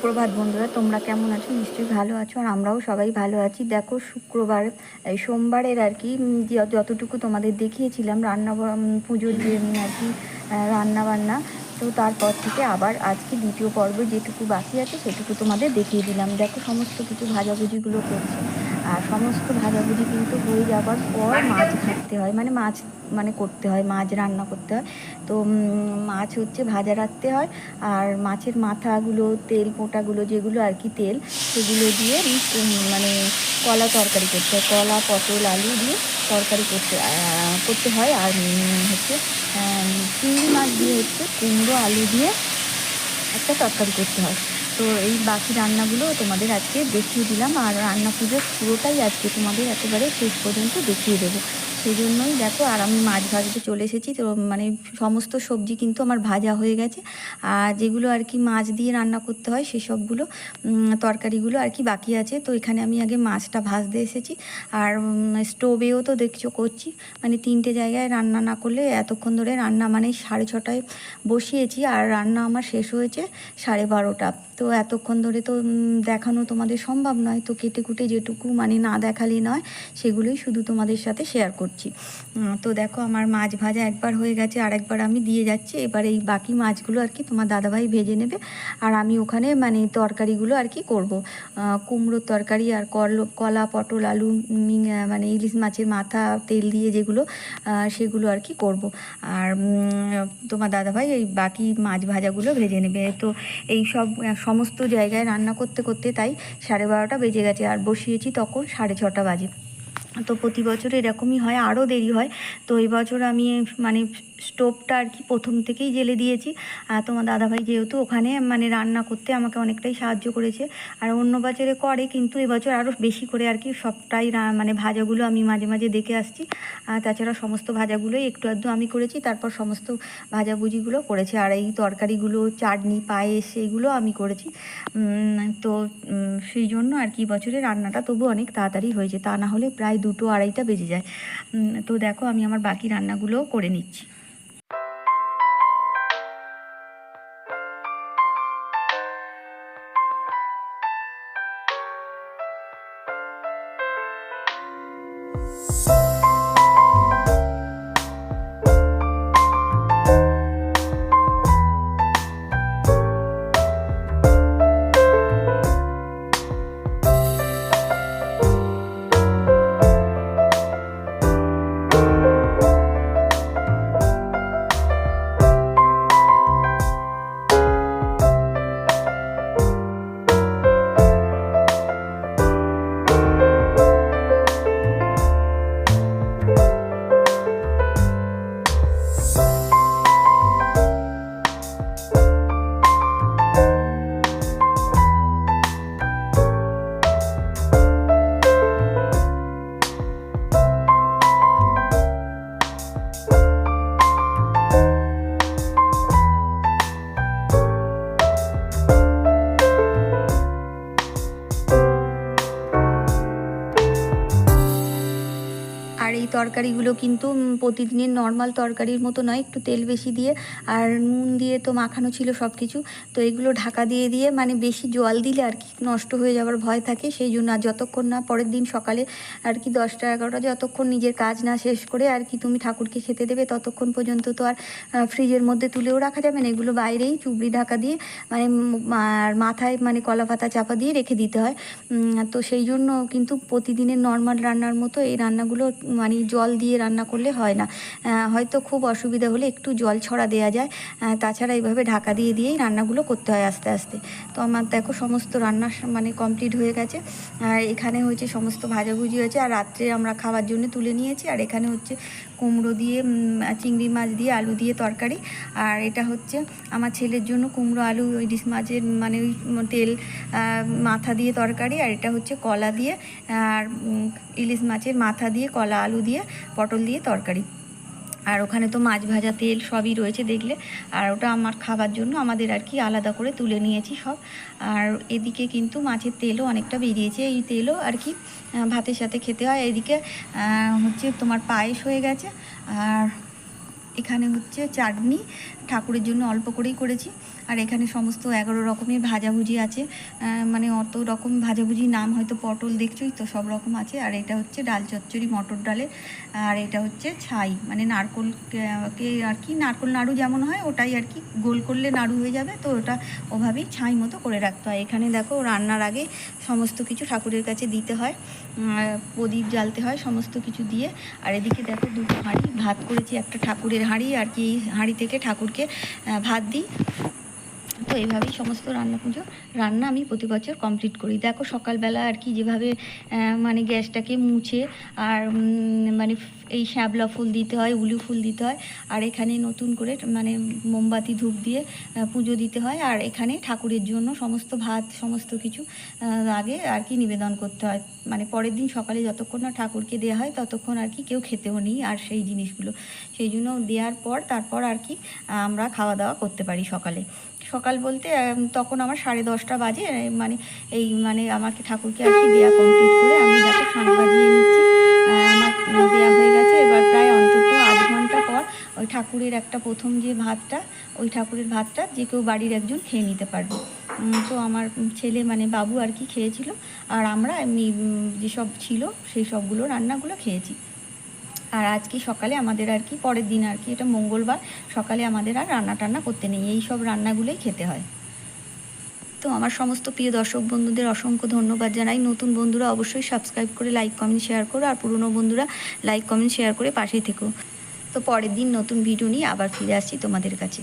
সুপ্রভাত বন্ধুরা, তোমরা কেমন আছো? নিশ্চয়ই ভালো আছো আর আমরাও সবাই ভালো আছি। দেখো, শুক্রবার সোমবারের আর কি যতটুকু তোমাদের দেখিয়েছিলাম, রান্না পুজোর যে আর কি রান্নাবান্না তো তারপর থেকে আবার আজকে দ্বিতীয় পর্ব যেটুকু বাকি আছে, সেটুকু তোমাদের দেখিয়ে দিলাম। দেখো, সমস্ত কিছু ভাজাভুজিগুলো করছে। আর সমস্ত ভাজাভুজি কিন্তু হয়ে যাওয়ার পর মাছ ভাজতে হয় মানে মাছ মানে করতে হয় মাছ রান্না করতে হয়। তো মাছ হচ্ছে ভাজা রাখতে হয় আর মাছের মাথাগুলো তেল পোটাগুলো যেগুলো আর কি তেল সেগুলো দিয়ে মানে কলা তরকারি করতে হয়। কলা পটল আলু দিয়ে তরকারি করতে করতে হয় আর হচ্ছে চিংড়ি মাছ দিয়ে হচ্ছে কুমড়ো আলু দিয়ে একটা তরকারি করতে হয়। তো এই বাকি রান্নাগুলো তোমাদের আজকে দেখিয়ে দিলাম আর রান্না পুজো পুরোটাই আজকে তোমাদের একেবারে শেষ পর্যন্ত দেখিয়ে দেবো। সেই জন্যই দেখো, আর আমি মাছ ভাজতে চলে এসেছি। তো মানে সমস্ত সবজি কিন্তু আমার ভাজা হয়ে গেছে। আর যেগুলো আর কি মাছ দিয়ে রান্না করতে হয় সেসবগুলো তরকারিগুলো আর কি বাকি আছে। তো এখানে আমি আগে মাছটা ভাজতে এসেছি। আর স্টোভেও তো দেখছ করছি। মানে তিনটে জায়গায় রান্না না করলে এতক্ষণ ধরে রান্না মানে সাড়ে ছটায় বসিয়েছি। আর রান্না আমার শেষ হয়েছে সাড়ে বারোটা। তো এতক্ষণ ধরে তো দেখানো তোমাদের সম্ভব নয়। তো কেটে কুটে যেটুকু মানে না দেখালেই নয়, সেগুলোই শুধু তোমাদের সাথে শেয়ার করছি। উম, তো দেখো আমার মাছ ভাজা একবার হয়ে গেছে আর একবার আমি দিয়ে যাচ্ছি। এবার এই বাকি মাছগুলো আর কি তোমার দাদাভাই ভেজে নেবে। আর আমি ওখানে মানে তরকারিগুলো আর কি করব। কুমড়োর তরকারি আর কল কলা পটল আলু মানে ইলিশ মাছের মাথা তেল দিয়ে যেগুলো সেগুলো আর কি করব। আর তোমার দাদাভাই এই বাকি মাছ ভাজাগুলো ভেজে নেবে। তো এই সব সমস্ত জায়গায় রান্না করতে করতে তাই সাড়ে বারোটা বেজে গেছে। আর বসিয়েছি তখন সাড়ে ছটা বাজে। তো প্রতি বছর এরকমই হয়, আরও দেরি হয়। তো এই বছর আমি মানে স্টোভটা আর কি প্রথম থেকেই জেলে দিয়েছি। আর তোমার দাদাভাই যেহেতু ওখানে মানে রান্না করতে আমাকে অনেকটাই সাহায্য করেছে। আর অন্য বছরে করে, কিন্তু এবছর আরও বেশি করে আর কি সবটাই মানে ভাজাগুলো আমি মাঝে মাঝে দেখে আসছি। আর তাছাড়া সমস্ত ভাজাগুলোই একটু আধটু আমি করেছি, তারপর সমস্ত ভাজাভুজিগুলো করেছি। আর এই তরকারিগুলো, চাটনি, পায়েস এইগুলো আমি করেছি। তো সেই জন্য আর কি বছরে রান্নাটা তবু অনেক তাড়াতাড়ি হয়েছে। তা না হলে প্রায় দুটো আড়াইটা বেজে যায়। তো দেখো আমি আমার বাকি রান্নাগুলোও করে নিচ্ছি। তরকারিগুলো কিন্তু প্রতিদিনের নর্মাল তরকারির মতো নয়, একটু তেল বেশি দিয়ে আর নুন দিয়ে তো মাখানো ছিল সব কিছু তো এগুলো ঢাকা দিয়ে দিয়ে মানে বেশি জল দিলে আর কি নষ্ট হয়ে যাওয়ার ভয় থাকে। সেই জন্য আর যতক্ষণ না পরের দিন সকালে আর কি দশটা এগারোটা যতক্ষণ নিজের কাজ না শেষ করে আর কি তুমি ঠাকুরকে খেতে দেবে, ততক্ষণ পর্যন্ত তো আর ফ্রিজের মধ্যে তুলেও রাখা যাবে না। এগুলো বাইরেই চুবড়ি ঢাকা দিয়ে মানে আর মাথায় মানে কলা পাতা চাপা দিয়ে রেখে দিতে হয়। তো সেই জন্য কিন্তু প্রতিদিনের নর্মাল রান্নার মতো এই রান্নাগুলো মানে জল দিয়ে রান্না করলে হয় না। হয়তো খুব অসুবিধা হলে একটু জল ছড়া দেওয়া যায়। তাছাড়া এইভাবে ঢাকা দিয়ে দিয়েই রান্নাগুলো করতে হয় আস্তে আস্তে। তো আমার দেখো সমস্ত রান্না মানে কমপ্লিট হয়ে গেছে। আর এখানে হচ্ছে সমস্ত ভাজাভুজি হয়েছে। আর রাত্রে আমরা খাওয়ার জন্য তুলে নিয়েছি। আর এখানে হচ্ছে কুমড়ো দিয়ে চিংড়ি মাছ দিয়ে, আলু দিয়ে তরকারি। আর এটা হচ্ছে আমার ছেলের জন্য কুমড়ো, আলু ইলিশ মাছের মানে ওই তেল মাথা দিয়ে তরকারি। আর এটা হচ্ছে কলা দিয়ে, আর ইলিশ মাছের মাথা দিয়ে, কলা, আলু দিয়ে, পটল দিয়ে তরকারি। আর ওখানে তো মাছ ভাজা তেল সবই রয়েছে দেখলে। আর ওটা আমার খাবার জন্য আমাদের আর কি আলাদা করে তুলে নিয়েছি সব। আর এদিকে কিন্তু মাছের তেলও অনেকটা বেরিয়েছে। এই তেলও আর কি ভাতের সাথে খেতে হয়। এদিকে হচ্ছে তোমার পায়েস হয়ে গেছে। আর এখানে হচ্ছে চাটনি। ঠাকুরের জন্য অল্প করেই করেছি। আর এখানে সমস্ত এগারো রকমের ভাজাভুজি আছে। মানে অত রকম ভাজাভুজি নাম হয়তো পটল দেখছোই তো, সব রকম আছে। আর এটা হচ্ছে ডাল চচ্চড়ি মটর ডালের আর এটা হচ্ছে ছাই। মানে নারকোলকে আর কি, নারকোল নাড়ু যেমন হয়, ওটাই আর কি। গোল করলে নাড়ু হয়ে যাবে, তো ওটা ওভাবেই ছাই মতো করে রাখতে হয়। এখানে দেখো রান্নার আগে সমস্ত কিছু ঠাকুরের কাছে দিতে হয়। প্রদীপ জ্বালতে হয় সমস্ত কিছু দিয়ে। আর এদিকে দেখো দুটো হাঁড়ি, ভাত করেছি একটা ঠাকুরের হাঁড়ি। আর কি হাঁড়ি থেকে ঠাকুরকে ভাত দিই। তো এইভাবেই সমস্ত রান্না পুজো, রান্না আমি প্রতি বছর কমপ্লিট করি। দেখো সকালবেলা আর কি যেভাবে মানে গ্যাসটাকে মুছে আর মানে এই শ্যাবলা ফুল দিতে হয়, উলু ফুল দিতে হয়, আর এখানে নতুন করে মানে মোমবাতি ধূপ দিয়ে পুজো দিতে হয়। আর এখানে ঠাকুরের জন্য সমস্ত ভাত, সমস্ত কিছু আগে আর কি নিবেদন করতে হয়। মানে পরের দিন সকালে যতক্ষণ না ঠাকুরকে দেওয়া হয়, ততক্ষণ আর কি কেউ খেতেও নেই আর সেই জিনিসগুলো। সেই জন্য দেওয়ার পর, তারপর আর কি আমরা খাওয়া দাওয়া করতে পারি সকালে। সকাল বলতে তখন আমার সাড়ে দশটা বাজে মানে এই মানে আমাকে ঠাকুরকে আর কি দেওয়া কমপ্লিট করে আমি দেখো শাঁখ বাজিয়ে নিচ্ছি আমার দেওয়া হয়ে গেছে। এবার প্রায় অন্তত আধ ঘণ্টা পর ওই ঠাকুরের একটা প্রথম যে ভাতটা, ওই ঠাকুরের ভাতটা যে কেউ বাড়ির একজন খেয়ে নিতে পারবে। তো আমার ছেলে মানে বাবু আর কি খেয়েছিল। আর আমরা এমনি যেসব ছিল সেই সবগুলো রান্নাগুলো খেয়েছি। আর আজকে সকালে আমাদের আর কি, পরের দিন আর কি, এটা মঙ্গলবার, সকালে আমাদের আর রান্না টান্না করতে নেই, এই সব রান্নাগুলোই খেতে হয়। তো আমার সমস্ত প্রিয় দর্শক বন্ধুদের অসংখ্য ধন্যবাদ জানাই। নতুন বন্ধুরা অবশ্যই সাবস্ক্রাইব করে লাইক কমেন্ট শেয়ার করো, আর পুরনো বন্ধুরা লাইক কমেন্ট শেয়ার করে পাশেই থেকো। তো পরের দিন নতুন ভিডিও নিয়ে আবার ফিরে আসছি তোমাদের কাছে।